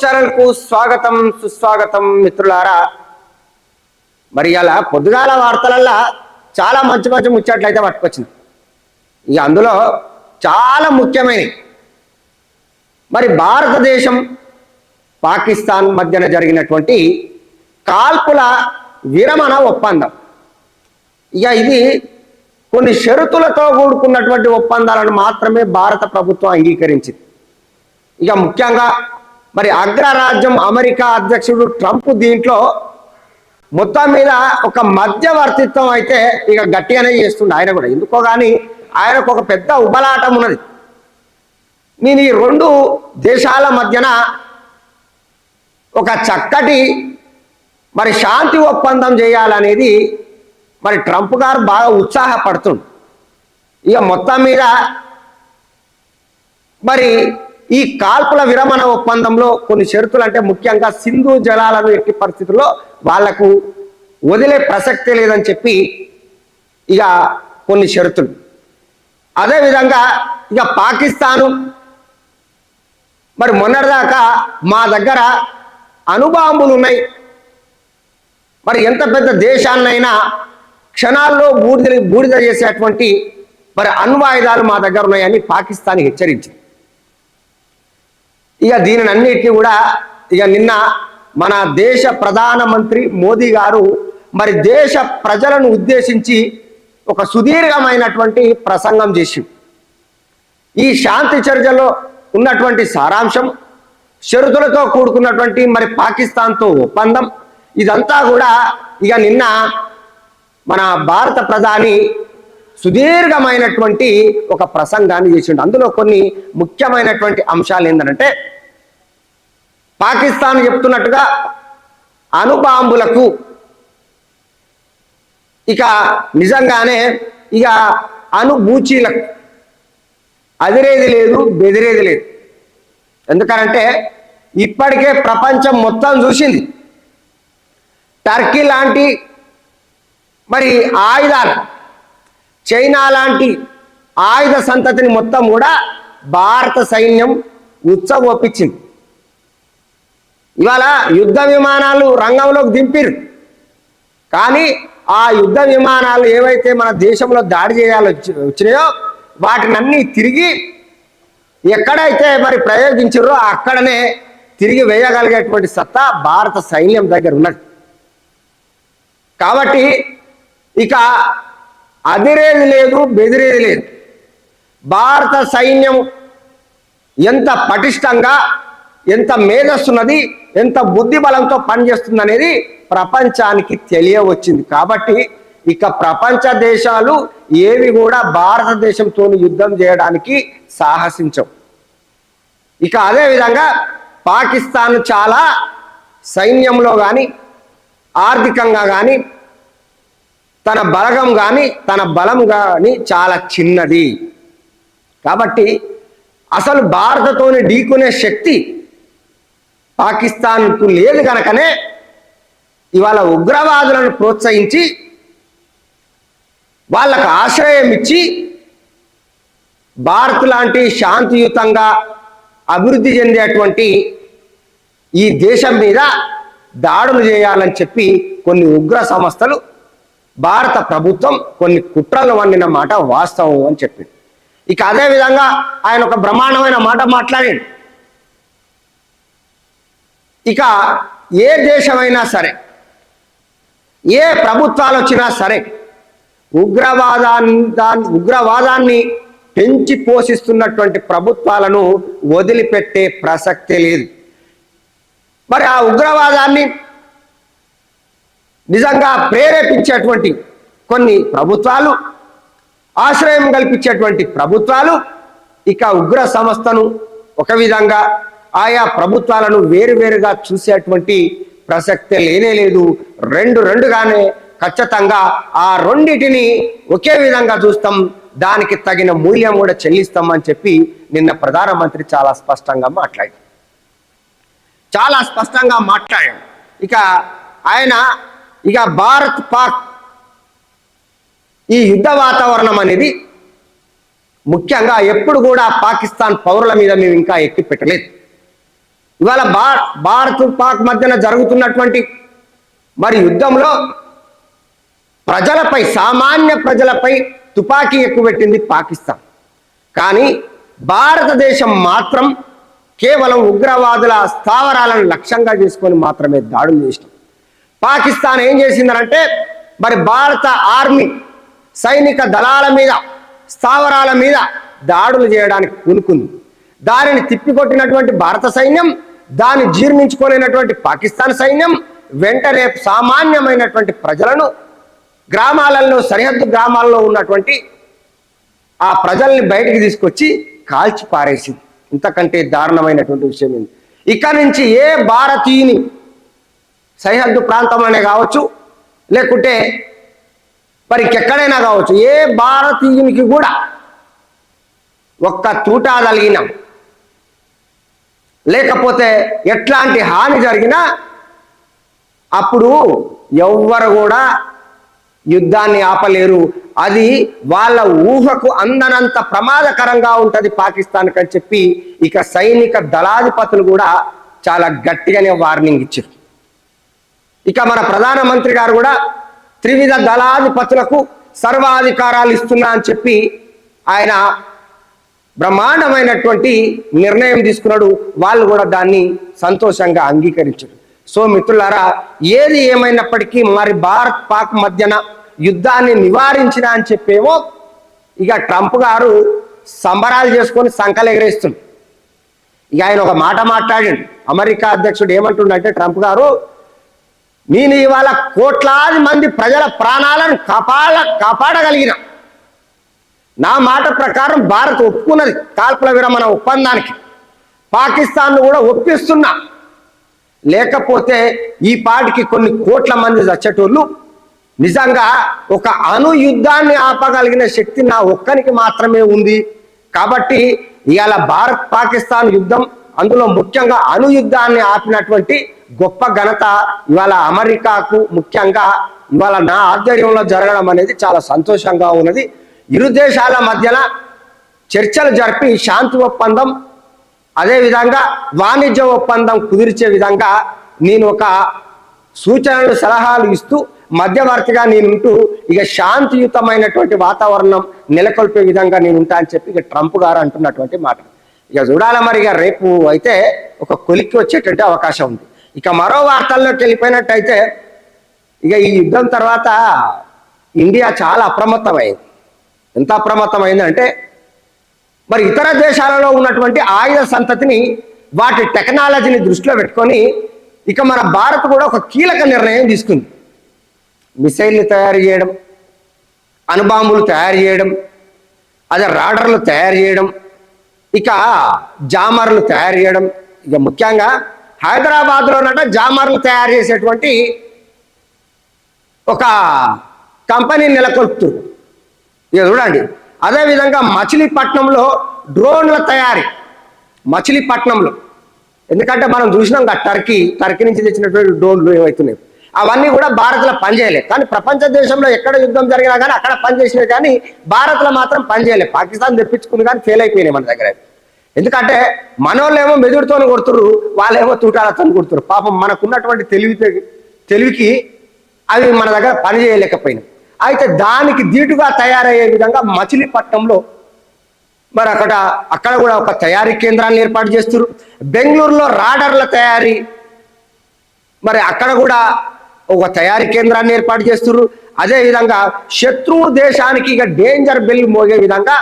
ఉదయం కు స్వాగతం సుస్వాగతం మిత్రులారా. మరి అలా పొద్దుగాల వార్తలల్లా చాలా మంచి మంచి ముచ్చట్లయితే పట్టుకొచ్చింది ఇక అందులో చాలా ముఖ్యమైనవి మరి భారతదేశం పాకిస్తాన్ మధ్యన జరిగినటువంటి కాల్పుల విరమణ ఒప్పందం. ఇక ఇది కొన్ని షరతులతో కూడుకున్నటువంటి ఒప్పందాలను మాత్రమే భారత ప్రభుత్వం అంగీకరించింది. ఇక ముఖ్యంగా మరి అగ్రరాజ్యం అమెరికా అధ్యక్షుడు ట్రంప్ దీంట్లో మొత్తం మీద ఒక మధ్యవర్తిత్వం అయితే ఇక గట్టిగానే చేస్తుండే ఆయన కూడా. ఎందుకో కానీ ఆయనకు ఒక పెద్ద ఉబలాటం ఉన్నది. నేను ఈ రెండు దేశాల మధ్యన ఒక చక్కటి మరి శాంతి ఒప్పందం చేయాలనేది మరి ట్రంప్ గారు బాగా ఉత్సాహపడుతుంది ఇక మొత్తం మీద మరి ఈ కాల్పుల విరమణ ఒప్పందంలో కొన్ని షరతులు అంటే ముఖ్యంగా సింధు జలాలను ఎట్టి పరిస్థితుల్లో వాళ్ళకు వదిలే ప్రసక్తే లేదని చెప్పి ఇక కొన్ని షరతులు. అదేవిధంగా ఇక పాకిస్తాను మరి మొన్నటిదాకా మా దగ్గర అణుబాంబులు ఉన్నాయి. మరి ఎంత పెద్ద దేశాన్నైనా క్షణాల్లో బూడిద బూడిద చేసేటువంటి మరి అణ్వాయుధాలు మా దగ్గర ఉన్నాయని పాకిస్తాన్ హెచ్చరించింది. ఇక దీనిని అన్నిటికీ కూడా ఇక నిన్న మన దేశ ప్రధానమంత్రి మోదీ గారు మరి దేశ ప్రజలను ఉద్దేశించి ఒక సుదీర్ఘమైనటువంటి ప్రసంగం చేసి ఈ శాంతి చర్చలో ఉన్నటువంటి సారాంశం షరతులతో కూడుకున్నటువంటి మరి పాకిస్తాన్తో ఒప్పందం ఇదంతా కూడా ఇక నిన్న మన భారత ప్రధాని సుదీర్ఘమైనటువంటి ఒక ప్రసంగాన్ని చేసిండు. అందులో కొన్ని ముఖ్యమైనటువంటి అంశాలు ఏంటంటే పాకిస్తాన్ చెప్తున్నట్టుగా అణుబాంబులకు ఇక నిజంగానే ఇక అణుబూచీలకు అదిరేది లేదు బెదిరేది లేదు. ఎందుకనంటే ఇప్పటికే ప్రపంచం మొత్తం చూసింది. టర్కీ లాంటి మరి ఆయుధాలు చైనా లాంటి ఆయుధ సంతతిని మొత్తం కూడా భారత సైన్యం ఉత్సవొప్పించింది ఇవాళ యుద్ధ విమానాలు రంగంలోకి దింపిరు. కానీ ఆ యుద్ధ విమానాలు ఏవైతే మన దేశంలో దాడి చేయాలి వచ్చినాయో వాటిని తిరిగి ఎక్కడైతే మరి ప్రయోగించారో అక్కడనే తిరిగి వేయగలిగేటువంటి సత్తా భారత సైన్యం దగ్గర ఉన్నది. కాబట్టి ఇక అదిరేది లేదు బెదిరేది లేదు. భారత సైన్యం ఎంత పటిష్టంగా ఎంత మేధస్సున్నది ఎంత బుద్ధి బలంతో పనిచేస్తుంది అనేది ప్రపంచానికి తెలియవచ్చింది. కాబట్టి ఇక ప్రపంచ దేశాలు ఏవి కూడా భారతదేశంతో యుద్ధం చేయడానికి సాహసించవు. ఇక అదేవిధంగా పాకిస్తాన్ చాలా సైన్యంలో కానీ ఆర్థికంగా కానీ తన బలగం కానీ తన బలం కానీ చాలా చిన్నది. కాబట్టి అసలు భారతతోని ఢీకునే శక్తి పాకిస్తాన్కు లేదు కనుకనే ఇవాళ ఉగ్రవాదులను ప్రోత్సహించి వాళ్ళకు ఆశ్రయం ఇచ్చి భారత్ లాంటి శాంతియుతంగా అభివృద్ధి చెందేటువంటి ఈ దేశం మీద దాడులు చేయాలని చెప్పి కొన్ని ఉగ్ర సంస్థలు భారత ప్రభుత్వం కొన్ని కుట్రలు వండిన మాట వాస్తవం అని చెప్పింది. ఇక అదే విధంగా ఆయన ఒక బ్రహ్మాండమైన మాట మాట్లాడాడు. ఇక ఏ దేశమైనా సరే ఏ ప్రభుత్వాలు వచ్చినా సరే ఉగ్రవాదాన్ని దాన్ని ఉగ్రవాదాన్ని పెంచి పోషిస్తున్నటువంటి ప్రభుత్వాలను వదిలిపెట్టే ప్రసక్తే లేదు. మరి ఆ ఉగ్రవాదాన్ని నిజంగా ప్రేరేపించేటువంటి కొన్ని ప్రభుత్వాలు ఆశ్రయం కల్పించేటువంటి ప్రభుత్వాలు ఇక ఉగ్ర సంస్థను ఒక విధంగా ఆయా ప్రభుత్వాలను వేరువేరుగా చూసేటువంటి ప్రసక్తే లేనే లేదు. రెండు రెండుగానే ఖచ్చితంగా ఆ రెండిటిని ఒకే విధంగా చూస్తాం. దానికి తగిన మూల్యం కూడా చెల్లిస్తామని చెప్పి నిన్న ప్రధానమంత్రి చాలా స్పష్టంగా మాట్లాడారు. చాలా స్పష్టంగా మాట్లాడాడు ఇక ఆయన ఇక భారత్ పాక్ ఈ యుద్ధ వాతావరణం అనేది ముఖ్యంగా ఎప్పుడు కూడా పాకిస్తాన్ పౌరుల మీద మేము ఇంకా ఎక్కి పెట్టలేదు. ఇవాళ భా భారత్ పాక్ మధ్యన జరుగుతున్నటువంటి మరి యుద్ధంలో ప్రజలపై సామాన్య ప్రజలపై తుపాకీ ఎక్కుపెట్టింది పాకిస్తాన్. కానీ భారతదేశం మాత్రం కేవలం ఉగ్రవాదుల స్థావరాలను లక్ష్యంగా చేసుకొని మాత్రమే దాడులు చేసినాం. పాకిస్తాన్ ఏం చేసిందనంటే మరి భారత ఆర్మీ సైనిక దళాల మీద స్థావరాల మీద దాడులు చేయడానికి కూనుకుంది. దానిని తిప్పికొట్టినటువంటి భారత సైన్యం దాన్ని జీర్ణించుకోలేనటువంటి పాకిస్తాన్ సైన్యం వెంటనే సామాన్యమైనటువంటి ప్రజలను గ్రామాలలో సరిహద్దు గ్రామాల్లో ఉన్నటువంటి ఆ ప్రజల్ని బయటికి తీసుకొచ్చి కాల్చి పారేసింది ఇంతకంటే దారుణమైనటువంటి విషయం ఏంది? ఇక నుంచి ఏ భారతీయుని సరిహద్దు ప్రాంతంలోనే కావచ్చు లేకుంటే మరి ఎక్కడైనా కావచ్చు ఏ భారతీయునికి కూడా ఒక్క తూటా లేకపోతే ఎట్లాంటి హాని జరిగినా అప్పుడు ఎవ్వరు కూడా యుద్ధాన్ని ఆపలేరు. అది వాళ్ళ ఊహకు అందనంత ప్రమాదకరంగా ఉంటుంది పాకిస్తాన్కి అని చెప్పి ఇక సైనిక దళాధిపతులు కూడా చాలా గట్టిగానే వార్నింగ్ ఇచ్చారు ఇక మన ప్రధానమంత్రి గారు కూడా త్రివిధ దళాధిపతులకు సర్వాధికారాలు ఇస్తున్నా అని చెప్పి ఆయన బ్రహ్మాండమైనటువంటి నిర్ణయం తీసుకున్నాడు. వాళ్ళు కూడా దాన్ని సంతోషంగా అంగీకరించారు. సో మిత్రులారా ఏది ఏమైనప్పటికీ మరి భారత్ పాక్ మధ్యన యుద్ధాన్ని నివారించిన అని చెప్పేమో ఇక ట్రంప్ గారు సంబరాలు చేసుకొని సంకలెగరేస్తుంది ఇక ఆయన ఒక మాట మాట్లాడండి. అమెరికా అధ్యక్షుడు ఏమంటుండంటే ట్రంప్ గారు నేను ఇవాళ కోట్లాది మంది ప్రజల ప్రాణాలను కాపాడ కాపాడగలిగిన. నా మాట ప్రకారం భారత్ ఒప్పుకున్నది కాల్పుల విరమణ ఒప్పందానికి. పాకిస్తాన్ను కూడా ఒప్పిస్తున్నా. లేకపోతే ఈ పాటికి కొన్ని కోట్ల మంది చచ్చేటోళ్ళు నిజంగా ఒక అణు యుద్ధాన్ని ఆపగలిగిన శక్తి నా ఒక్కనికి మాత్రమే ఉంది. కాబట్టి ఇవాళ భారత్ పాకిస్తాన్ యుద్ధం అందులో ముఖ్యంగా అణు యుద్ధాన్ని ఆపినటువంటి గొప్ప ఘనత ఇవాళ అమెరికాకు ముఖ్యంగా ఇవాళ నా ఆధ్వర్యంలో జరగడం అనేది చాలా సంతోషంగా ఉన్నది. ఇరు దేశాల మధ్యన చర్చలు జరిపి శాంతి ఒప్పందం అదేవిధంగా వాణిజ్య ఒప్పందం కుదిర్చే విధంగా నేను ఒక సూచనలు సలహాలు ఇస్తూ మధ్యవర్తిగా నేనుంటూ ఇక శాంతియుతమైనటువంటి వాతావరణం నెలకొల్పే విధంగా నేను ఉంటా అని చెప్పి ఇక ట్రంప్ గారు అంటున్నటువంటి మాట. ఇక చూడాల మరి ఇక రేపు అయితే ఒక కొలిక్కి వచ్చేటువంటి అవకాశం ఉంది. ఇక మరో వార్తల్లోకి వెళ్ళిపోయినట్టయితే ఇక ఈ యుద్ధం తర్వాత ఇండియా చాలా అప్రమత్తమైంది. ఎంత అప్రమత్తమైందంటే మరి ఇతర దేశాలలో ఉన్నటువంటి ఆయుధ సంతతిని వాటి టెక్నాలజీని దృష్టిలో పెట్టుకొని ఇక మన భారత్ కూడా ఒక కీలక నిర్ణయం తీసుకుంది. మిసైల్ని తయారు చేయడం అణుబాంబులు తయారు చేయడం అదే రాడర్లు తయారు చేయడం ఇక జామర్లు తయారు చేయడం ఇక ముఖ్యంగా హైదరాబాద్లోనట జామర్లు తయారు చేసేటువంటి ఒక కంపెనీ నెలకొల్పుతుంది ఇక చూడండి అదేవిధంగా మచిలీపట్నంలో డ్రోన్ల తయారీ. మచిలీపట్నంలో. ఎందుకంటే మనం చూసినాం కదా టర్కీ టర్కీ నుంచి తెచ్చినటువంటి డ్రోన్లు ఏమవుతున్నాయి అవన్నీ కూడా భారత్లో పనిచేయలేదు కానీ ప్రపంచ దేశంలో ఎక్కడ యుద్ధం జరిగినా కానీ అక్కడ పనిచేసినాయి కానీ భారత్లో మాత్రం పనిచేయలేదు పాకిస్తాన్ తెప్పించుకుంది కానీ ఫెయిల్ అయిపోయినాయి మన దగ్గర. ఎందుకంటే మనోళ్ళేమో మెదుడుతో కొడుతురు వాళ్ళేమో తూటాలతో కొడుతురు పాపం మనకున్నటువంటి తెలివి తెలివికి అవి మన దగ్గర పని చేయలేకపోయినాయి అయితే దానికి దీటుగా తయారయ్యే విధంగా మచిలీపట్నంలో మరి అక్కడ అక్కడ కూడా ఒక తయారీ కేంద్రాన్ని ఏర్పాటు చేస్తారు బెంగళూరులో రాడర్ల తయారీ మరి అక్కడ కూడా ఒక తయారీ కేంద్రాన్ని ఏర్పాటు చేస్తున్నారు అదేవిధంగా శత్రువు దేశానికి ఇక డేంజర్ బెల్ మోగే విధంగా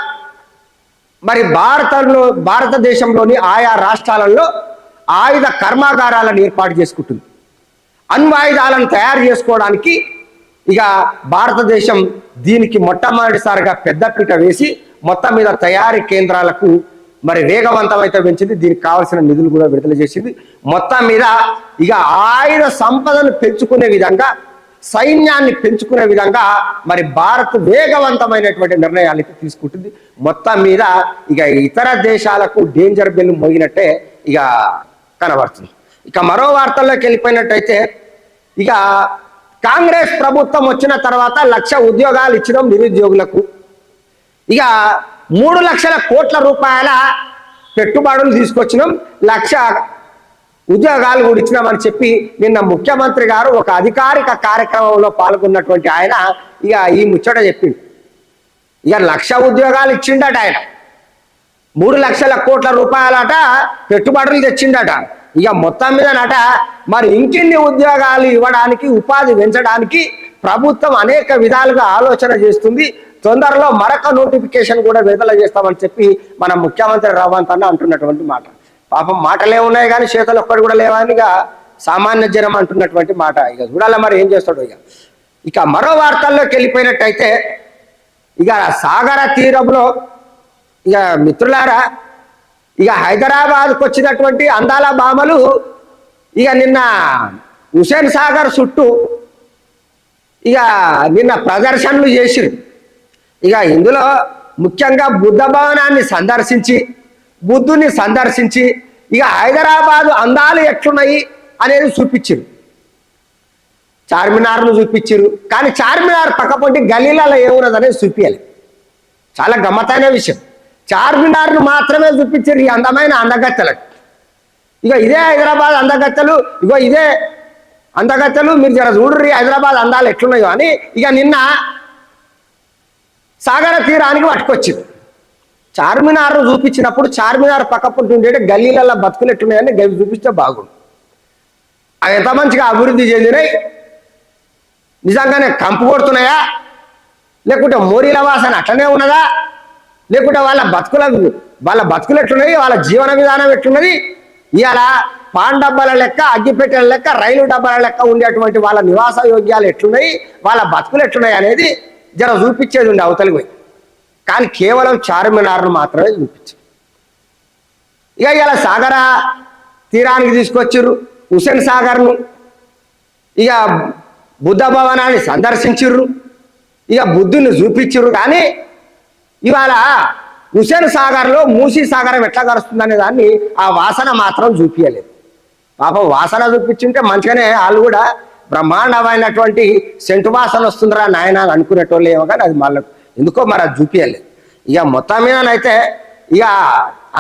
మరి భారతంలో భారతదేశంలోని ఆయా రాష్ట్రాలలో ఆయుధ కర్మాగారాలను ఏర్పాటు చేసుకుంటుంది. అణ్వాయుధాలను తయారు చేసుకోవడానికి ఇక భారతదేశం దీనికి మొట్టమొదటిసారిగా పెద్దపీట వేసి మొత్తం మీద తయారీ కేంద్రాలకు మరి వేగవంతమైతే పెంచింది. దీనికి కావాల్సిన నిధులు కూడా విడుదల చేసింది. మొత్తం మీద ఇక ఆయుధ సంపదను పెంచుకునే విధంగా సైన్యాన్ని పెంచుకునే విధంగా మరి భారత్ వేగవంతమైనటువంటి నిర్ణయాలకి తీసుకుంటుంది. మొత్తం మీద ఇక ఇతర దేశాలకు డేంజర్ బెల్ మోగినట్టే ఇక కనబడుతుంది. ఇక మరో వార్తల్లోకి వెళ్ళిపోయినట్టయితే ఇక కాంగ్రెస్ ప్రభుత్వం వచ్చిన తర్వాత లక్ష ఉద్యోగాలు ఇచ్చడం నిరుద్యోగులకు. ఇక మూడు లక్షల కోట్ల రూపాయల పెట్టుబడులు తీసుకొచ్చినాం. లక్ష ఉద్యోగాలు కూడా ఇచ్చినామని చెప్పి నిన్న ముఖ్యమంత్రి గారు ఒక అధికారిక కార్యక్రమంలో పాల్గొన్నటువంటి ఆయన ఇక ఈ ముచ్చట చెప్పింది ఇక లక్ష ఉద్యోగాలు ఇచ్చిండట ఆయన. మూడు లక్షల కోట్ల రూపాయలట పెట్టుబడులు తెచ్చిండట. ఇక మొత్తం మీద నట మరి ఇంకిన్ని ఉద్యోగాలు ఇవ్వడానికి ఉపాధి పెంచడానికి ప్రభుత్వం అనేక విధాలుగా ఆలోచన చేస్తుంది. తొందరలో మరొక నోటిఫికేషన్ కూడా విడుదల చేస్తామని చెప్పి మన ముఖ్యమంత్రి రేవంత్ అన్న అంటున్నటువంటి మాట. పాపం మాటలే ఉన్నాయి కానీ చేతులు ఒక్కటి కూడా లేవని ఇక సామాన్య జనం అంటున్నటువంటి మాట. ఇక చూడాలి మరి ఏం చేస్తాడు ఇక. ఇక మరో వార్తల్లోకి వెళ్ళిపోయినట్టయితే ఇక సాగర తీరంలో ఇక మిత్రులారా ఇక హైదరాబాద్కు వచ్చినటువంటి అందాల బామలు ఇక నిన్న హుసేన్ సాగర్ చుట్టూ ఇక నిన్న ప్రదర్శనలు చేసిరు ఇక ఇందులో ముఖ్యంగా బుద్ధ భవనాన్ని సందర్శించి బుద్ధుని సందర్శించి ఇక హైదరాబాదు అందాలు ఎట్లున్నాయి అనేది చూపించారు. చార్మినార్ను చూపించారు. కానీ చార్మినార్ పక్కపొంటి గలీలలో ఏమున్నది అనేది చూపించాలి చాలా గమ్మతైన విషయం. చార్మినార్ను మాత్రమే చూపించారు ఈ అందమైన అందగత్తెలకు. ఇక ఇదే హైదరాబాద్ అందగత్తెలు ఇగో ఇదే అందగత్తెలు మీరు జర చూడరు హైదరాబాద్ అందాలు ఎట్లున్నాయో అని ఇక నిన్న సాగర తీరానికి పట్టుకొచ్చింది చార్మినార్ను చూపించినప్పుడు చార్మినార్ పక్కపొంటి ఉండేటి గల్లీలలో బతుకులెట్టున్నాయని గవి చూపిస్తే బాగుండు. అవి ఎంత మంచిగా అభివృద్ధి చెందినాయి నిజంగానే కంపు కొడుతున్నాయా? లేకుంటే మోరీల వాసన అట్లనే ఉన్నదా? లేకుంటే వాళ్ళ బతుకుల వాళ్ళ బతుకులు ఎట్లున్నది వాళ్ళ జీవన విధానం ఎట్లున్నది? ఇవాళ పాన్ డబ్బాల లెక్క అగ్గిపెట్టెల లెక్క రైలు డబ్బాల లెక్క ఉండేటువంటి వాళ్ళ నివాస యోగ్యాలు ఎట్లున్నాయి? వాళ్ళ బతుకులు ఎట్లున్నాయి అనేది జర చూపించేది ఉండే అవతలికి పోయి. కానీ కేవలం చార్మినార్ను మాత్రమే చూపించారు. ఇక ఇలా సాగర తీరానికి తీసుకొచ్చారు హుసేన్ సాగర్ను. ఇక బుద్ధ భవనాన్ని సందర్శించిర్రు ఇక బుద్ధుని చూపించిర్రు కానీ ఇవాళ హుసేన్ సాగర్లో మూసీ సాగరం ఎట్లా కలుస్తుందనే దాన్ని ఆ వాసన మాత్రం చూపించలేదు. పాపం వాసన చూపించుంటే మంచిగానే వాళ్ళు కూడా బ్రహ్మాండమైనటువంటి సెంటు వాసన వస్తుందిరా నాయన అనుకునేటోళ్ళు ఏమో కానీ అది మళ్ళీ ఎందుకో మరి అది చూపించలేదు ఇక మొత్తం మీదనైతే ఇక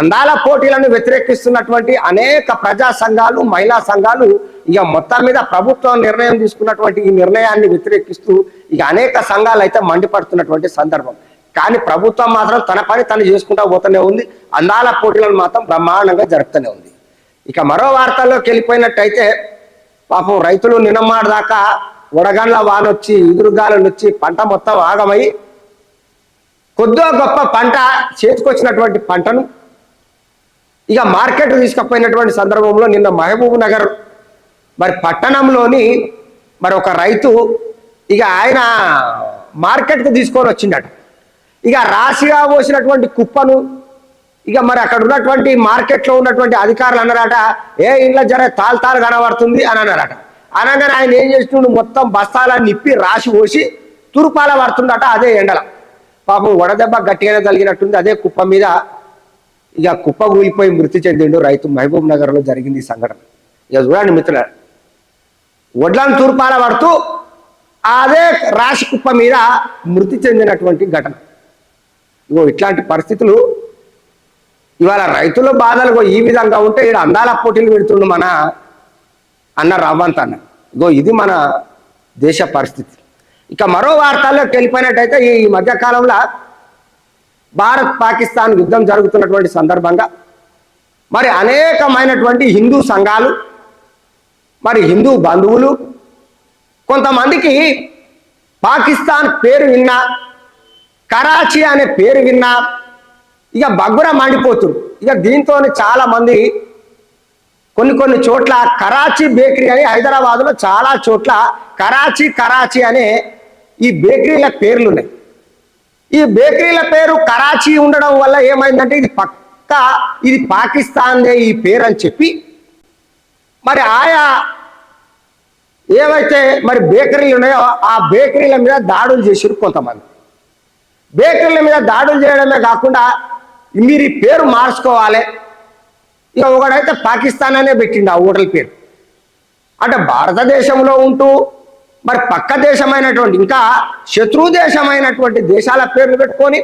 అందాల పోటీలను వ్యతిరేకిస్తున్నటువంటి అనేక ప్రజా సంఘాలు మహిళా సంఘాలు ఇక మొత్తం మీద ప్రభుత్వం నిర్ణయం తీసుకున్నటువంటి ఈ నిర్ణయాన్ని వ్యతిరేకిస్తూ ఇక అనేక సంఘాలు అయితే మండిపడుతున్నటువంటి సందర్భం. కానీ ప్రభుత్వం మాత్రం తన పని తను చేసుకుంటా పోతూనే ఉంది. అందాల పోటీలను మాత్రం బ్రహ్మాండంగా జరుపుతూనే ఉంది. ఇక మరో వార్తల్లోకి వెళ్ళిపోయినట్టయితే పాపం రైతులు నిన్నమాడు దాకా వడగండ్ల వానొచ్చి ఎదురుగాలు వచ్చి పంట మొత్తం ఆగమై కొద్దో గొప్ప పంట చేతికొచ్చినటువంటి పంటను ఇక మార్కెట్ తీసుకుపోయినటువంటి సందర్భంలో నిన్న మహబూబ్ నగర్ మరి పట్టణంలోని మరి ఒక రైతు ఇక ఆయన మార్కెట్కు తీసుకొని వచ్చిండట. ఇక రాశిగా పోసినటువంటి కుప్పను ఇక మరి అక్కడ ఉన్నటువంటి మార్కెట్లో ఉన్నటువంటి అధికారులు అన్నారట ఏ ఇంట్లో జర తాలు తాలు కనబడుతుంది అని అన్నారట. అనగానే ఆయన ఏం చేస్తుండు మొత్తం బస్తాల నిప్పి రాసి పోసి తురుపాల పడుతుందట అదే ఎండల. పాపం వడదెబ్బ గట్టిగానే తగిలినట్టుంది. అదే కుప్ప మీద ఇక కుప్ప కూలిపోయి మృతి చెందిండు రైతు మహబూబ్ నగర్లో జరిగింది ఈ సంఘటన. ఇక చూడండి మిత్రుల వడ్లను తూర్పాల పడుతూ అదే రాశి కుప్ప మీద మృతి చెందినటువంటి ఘటన. ఇగో ఇట్లాంటి పరిస్థితులు ఇవాళ రైతుల బాధలు ఈ విధంగా ఉంటే ఇక్కడ అందాల పోటీలు పెడుతుండు మన అన్న రావంత్ అన్న. ఇగో ఇది మన దేశ పరిస్థితి. ఇక మరో వార్తల్లోకి వెళ్ళిపోయినట్టయితే ఈ మధ్య కాలంలో భారత్ పాకిస్తాన్ యుద్ధం జరుగుతున్నటువంటి సందర్భంగా మరి అనేకమైనటువంటి హిందూ సంఘాలు మరి హిందూ బంధువులు కొంతమందికి పాకిస్తాన్ పేరు విన్నా కరాచీ అనే పేరు విన్నా ఇక బగ్గుర మండిపోతురు. ఇక దీంతో చాలా మంది కొన్ని కొన్ని చోట్ల కరాచీ బేకరీ అని హైదరాబాద్లో చాలా చోట్ల కరాచీ కరాచీ అనే ఈ బేకరీల పేర్లు ఉన్నాయి ఈ బేకరీల పేరు కరాచీ ఉండడం వల్ల ఏమైందంటే ఇది పక్క ఇది పాకిస్తాన్దే ఈ పేరు అని చెప్పి మరి ఆయా ఏవైతే మరి బేకరీలు ఉన్నాయో ఆ బేకరీల మీద దాడులు చేసిరు కొంతమంది. బేకరీల మీద దాడులు చేయడమే కాకుండా మీరు ఈ పేరు మార్చుకోవాలి. ఇక ఒకడైతే పాకిస్తాన్ అనే పెట్టిండు ఆ హోటల్ పేరు. అంటే భారతదేశంలో ఉంటూ మరి పక్క దేశమైనటువంటి ఇంకా శత్రు దేశమైనటువంటి దేశాల పేర్లు పెట్టుకొని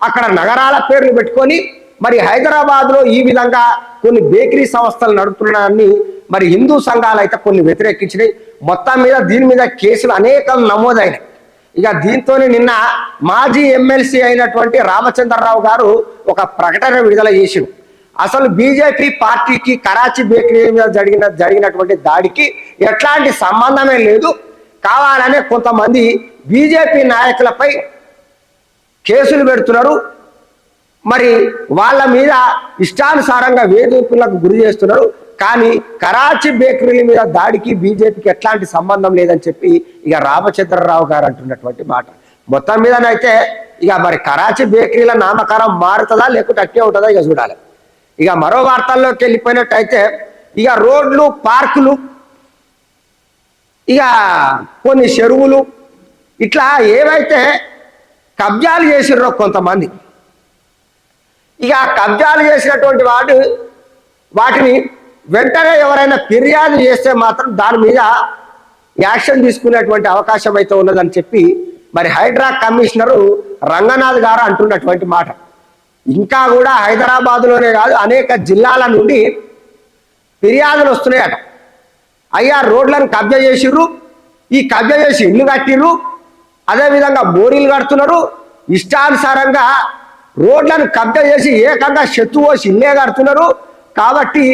అక్కడ నగరాల పేర్లు పెట్టుకొని మరి హైదరాబాద్లో ఈ విధంగా కొన్ని బేకరీ సంస్థలు నడుపుతున్నారని మరి హిందూ సంఘాలు అయితే కొన్ని వ్యతిరేకించినాయి. మొత్తం మీద దీని మీద కేసులు అనేకం నమోదైనాయి. ఇక దీంతోనే నిన్న మాజీ ఎమ్మెల్సీ అయినటువంటి రామచంద్రరావు గారు ఒక ప్రకటన విడుదల చేసిండు. అసలు బీజేపీ పార్టీకి కరాచీ బేకరీ మీద జరిగిన జరిగినటువంటి దాడికి ఎట్లాంటి సంబంధమే లేదు. కావాలనే కొంతమంది బీజేపీ నాయకులపై కేసులు పెడుతున్నారు. మరి వాళ్ళ మీద ఇష్టానుసారంగా వేధింపులకు గురి చేస్తున్నారు. కానీ కరాచీ బేకరీల మీద దాడికి బీజేపీకి ఎట్లాంటి సంబంధం లేదని చెప్పి ఇక రామచంద్రరావు గారు అంటున్నటువంటి మాట. మొత్తం మీదనైతే ఇక మరి కరాచీ బేకరీల నామకరం మారుతుందా లేకుంటే అట్టే ఉంటుందా ఇక చూడాలి. ఇక మరో వార్తల్లోకి వెళ్ళిపోయినట్టయితే ఇక రోడ్లు పార్కులు ఇక కొన్ని చెరువులు ఇట్లా ఏవైతే కబ్జాలు చేసిర్రో కొంతమంది. ఇక ఆ కబ్జాలు చేసినటువంటి వాడు వాటిని వెంటనే ఎవరైనా ఫిర్యాదు చేస్తే మాత్రం దాని మీద యాక్షన్ తీసుకునేటువంటి అవకాశం అయితే ఉన్నదని చెప్పి మరి హైడ్రా కమిషనరు రంగనాథ్ గారు అంటున్నటువంటి మాట. ఇంకా కూడా హైదరాబాదులోనే కాదు అనేక జిల్లాల నుండి ఫిర్యాదులు వస్తున్నాయట. అయ్యా రోడ్లను కబ్జా చేసిర్రు. ఈ కబ్జా చేసి ఇల్లు కట్టిర్రు. అదేవిధంగా బోరీలు కడుతున్నారు. ఇష్టానుసారంగా రోడ్లను కబ్జా చేసి ఏకంగా చెత్తు పోసి ఇల్లే కడుతున్నారు. కాబట్టి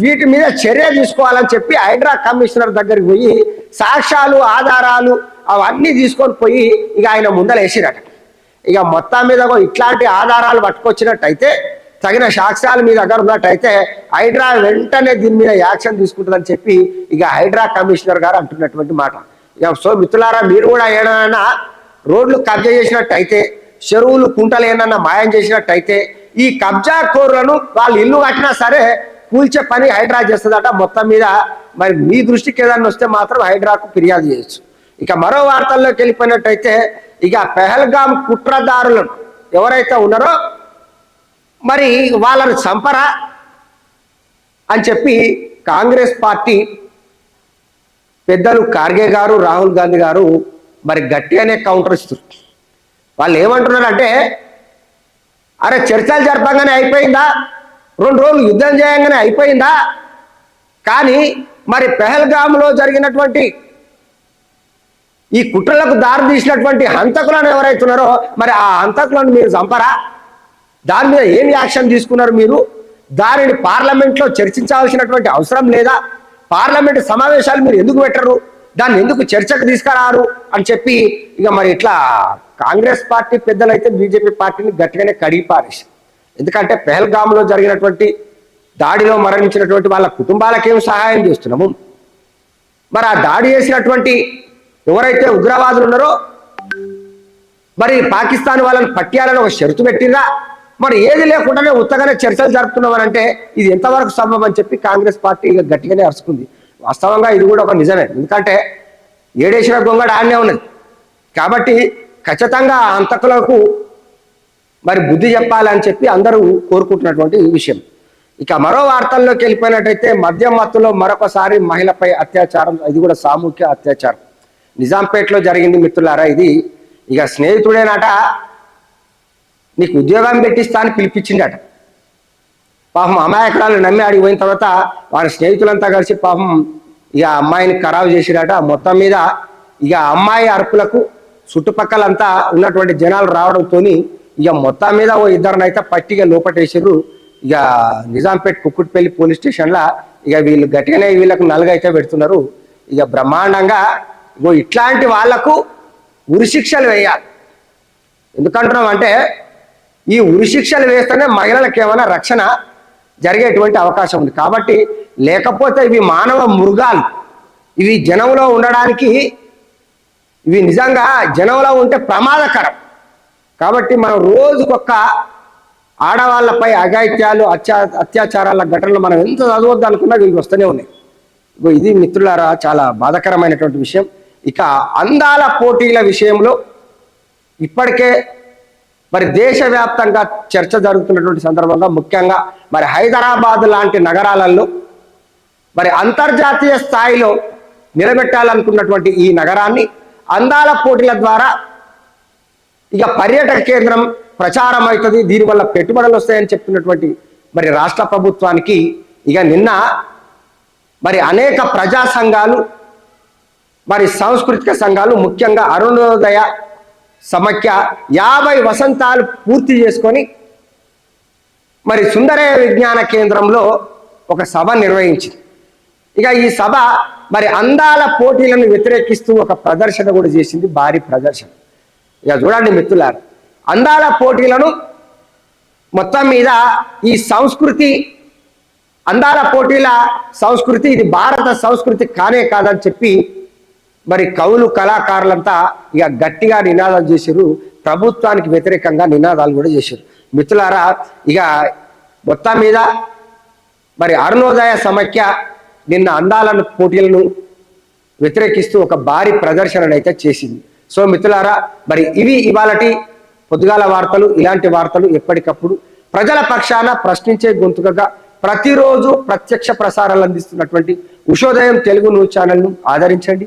వీటి మీద చర్య తీసుకోవాలని చెప్పి హైడ్రా కమిషనర్ దగ్గరికి పోయి సాక్ష్యాలు ఆధారాలు అవన్నీ తీసుకొని పోయి ఇక ఆయన ముందర వేసిరట ఇక మొత్తం మీద ఇట్లాంటి ఆధారాలు పట్టుకొచ్చినట్టయితే తగిన సాక్ష్యాలు మీ దగ్గర ఉన్నట్టయితే హైడ్రా వెంటనే దీని మీద యాక్షన్ తీసుకుంటుందని చెప్పి ఇక హైడ్రా కమిషనర్ గారు అంటున్నటువంటి మాట. ఇక సో మిత్రులారా మీరు కూడా ఏమైనా రోడ్లు కబ్జా చేసినట్టయితే చెరువులు కుంటలు ఏమన్నా మాయం చేసినట్టయితే ఈ కబ్జా కోరులను వాళ్ళు ఇల్లు కట్టినా సరే కూల్చే పని హైడ్రా చేస్తుందట మొత్తం మీద. మరి మీ దృష్టికి ఏదన్నా వస్తే మాత్రం హైడ్రాకు ఫిర్యాదు చేయొచ్చు. ఇక మరో వార్తల్లోకి వెళ్ళిపోయినట్టయితే ఇక పెహల్గాం కుట్రదారులను ఎవరైతే ఉన్నారో మరి వాళ్ళని చంపరా అని చెప్పి కాంగ్రెస్ పార్టీ పెద్దలు ఖార్గే గారు రాహుల్ గాంధీ గారు మరి గట్టిగానే కౌంటర్ ఇస్తున్నారు. వాళ్ళు ఏమంటున్నారంటే అరే చర్చలు జరపంగానే అయిపోయిందా? రెండు రోజులు యుద్ధం చేయంగానే అయిపోయిందా? కానీ మరి పెహల్గామ్లో జరిగినటువంటి ఈ కుట్రలకు దారి తీసినటువంటి హంతకులను ఎవరైతున్నారో మరి ఆ హంతకులను మీరు చంపరా? దాని మీద ఏం యాక్షన్ తీసుకున్నారు మీరు? దానిని పార్లమెంట్లో చర్చించాల్సినటువంటి అవసరం లేదా? పార్లమెంట్ సమావేశాలు మీరు ఎందుకు పెట్టరు? దాన్ని ఎందుకు చర్చకు తీసుకురారు? అని చెప్పి ఇక మరి ఇట్లా కాంగ్రెస్ పార్టీ పెద్దలైతే బీజేపీ పార్టీని గట్టిగానే కడిగి పారేసి ఎందుకంటే పెహల్గామ్లో జరిగినటువంటి దాడిలో మరణించినటువంటి వాళ్ళ కుటుంబాలకేం సహాయం చేస్తున్నాము? మరి ఆ దాడి చేసినటువంటి ఎవరైతే ఉగ్రవాదులు ఉన్నారో మరి పాకిస్తాన్ వాళ్ళని పట్టియాలని ఒక షరతు పెట్టిందా మరి ఏది లేకుండానే ఉత్తగానే చర్చలు జరుపుతున్నామనంటే ఇది ఎంతవరకు సంభవం అని చెప్పి కాంగ్రెస్ పార్టీ ఇక గట్టిగానే అరుచుకుంది. వాస్తవంగా ఇది కూడా ఒక నిజమే. ఎందుకంటే ఏడేసిన గొంగడ ఆడనే ఉన్నది. కాబట్టి ఖచ్చితంగా అంతకులకు మరి బుద్ధి చెప్పాలని చెప్పి అందరూ కోరుకుంటున్నటువంటి ఈ విషయం. ఇక మరో వార్తల్లోకి వెళ్ళిపోయినట్టయితే మద్యం మత్తులో మరొకసారి మహిళపై అత్యాచారం ఇది కూడా సామూహిక అత్యాచారం. నిజాంపేటలో జరిగింది మిత్రులారా ఇది. ఇక స్నేహితుడేనట నీకు ఉద్యోగం పెట్టిస్తా అని పిలిపించిండట పాపం అమాయకురాలు నమ్మి అడిగి పోయిన తర్వాత వారి స్నేహితులంతా కలిసి పాపం ఇక అమ్మాయిని ఖరాబు చేసిరట. మొత్తం మీద ఇక అమ్మాయి అరుపులకు చుట్టుపక్కలంతా ఉన్నటువంటి జనాలు రావడంతో ఇక మొత్తం మీద ఓ ఇద్దరినైతే పట్టిగా లోపటేసారు ఇక నిజాంపేట్ కుక్కుట్పల్లి పోలీస్ స్టేషన్లో ఇక వీళ్ళు గట్టిగానే వీళ్ళకు నలుగైతే పెడుతున్నారు. ఇక బ్రహ్మాండంగా ఇగో ఇట్లాంటి వాళ్ళకు ఉరిశిక్షలు వేయాలి. ఎందుకంటున్నాం అంటే ఈ ఉరిశిక్షలు వేస్తేనే మహిళలకు ఏమైనా రక్షణ జరిగేటువంటి అవకాశం ఉంది. కాబట్టి లేకపోతే ఇవి మానవ మృగాలు. ఇవి జనంలో ఉండడానికి ఇవి నిజంగా జనంలో ఉంటే ప్రమాదకరం. కాబట్టి మనం రోజుకొక్క ఆడవాళ్ళపై అఘాయిత్యాలు అత్యా అత్యాచారాల ఘటనలు మనం ఎంత చదవద్దు అనుకున్నా ఇవి వస్తూనే ఉన్నాయి. ఇగో ఇది మిత్రులారా చాలా బాధాకరమైనటువంటి విషయం. ఇక అందాల పోటీల విషయంలో ఇప్పటికే మరి దేశవ్యాప్తంగా చర్చ జరుగుతున్నటువంటి సందర్భంగా ముఖ్యంగా మరి హైదరాబాద్ లాంటి నగరాలలో మరి అంతర్జాతీయ స్థాయిలో నిలబెట్టాలనుకున్నటువంటి ఈ నగరాన్ని అందాల పోటీల ద్వారా ఇక పర్యాటక కేంద్రం ప్రచారం అవుతుంది దీనివల్ల పెట్టుబడులు వస్తాయని చెప్తున్నటువంటి మరి రాష్ట్ర ప్రభుత్వానికి ఇక నిన్న మరి అనేక ప్రజా సంఘాలు మరి సాంస్కృతిక సంఘాలు ముఖ్యంగా అరుణోదయ సమఖ్య యాభై వసంతాలు పూర్తి చేసుకొని మరి సుందరయ విజ్ఞాన కేంద్రంలో ఒక సభ నిర్వహించింది. ఇక ఈ సభ మరి అందాల పోటీలను వ్యతిరేకిస్తూ ఒక ప్రదర్శన కూడా చేసింది భారీ ప్రదర్శన. ఇక చూడండి మిత్రులారు అందాల పోటీలను మొత్తం మీద ఈ సంస్కృతి అందాల పోటీల సంస్కృతి ఇది భారత సంస్కృతి కానే కాదని చెప్పి మరి కవులు కళాకారులంతా ఇక గట్టిగా నినాదాలు చేశారు ప్రభుత్వానికి వ్యతిరేకంగా నినాదాలు కూడా చేశారు మిత్రులారా ఇక మొత్తం మీద మరి అరుణోదయ సమాఖ్య నిన్న అందాలను పోటీలను వ్యతిరేకిస్తూ ఒక భారీ ప్రదర్శననైతే చేసింది. సో మిత్రులారా మరి ఇవి ఇవాళటి పొద్దుగాల వార్తలు ఇలాంటి వార్తలు ఎప్పటికప్పుడు ప్రజల పక్షాన ప్రశ్నించే గొంతుకగా ప్రతిరోజు ప్రత్యక్ష ప్రసారాలు అందిస్తున్నటువంటి ఉషోదయం తెలుగు న్యూస్ ఛానల్ను ఆదరించండి.